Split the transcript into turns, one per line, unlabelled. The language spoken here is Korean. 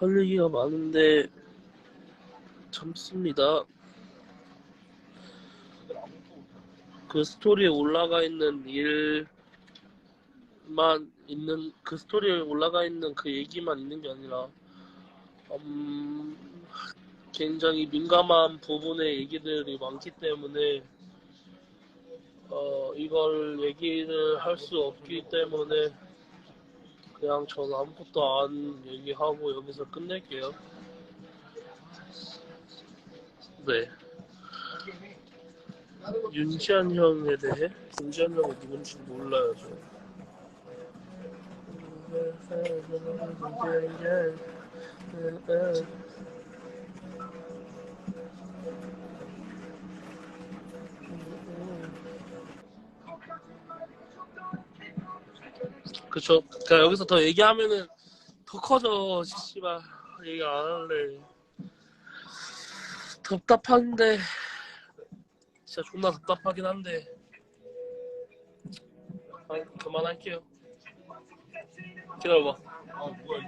할 얘기가 많은데 참습니다. 그 스토리에 올라가 있는 일만 있는 그 스토리에 올라가 있는 그 얘기만 있는 게 아니라 음, 굉장히 민감한 부분의 얘기들이 많기 때문에 어, 이걸 얘기를 할 수 없기 때문에 그냥 저는 아무것도 안 얘기하고 여기서 끝낼게요. 네. 윤지한 형에 대해? 윤지한 형이 누군지 몰라요, 저. 그쵸. 그니까 여기서 더 얘기하면은 더 커져, 씨발. 얘기 안 할래. 답답한데. 진짜 존나 답답하긴 한데. 아니, 그만할게요. 기다려봐.
아 뭐야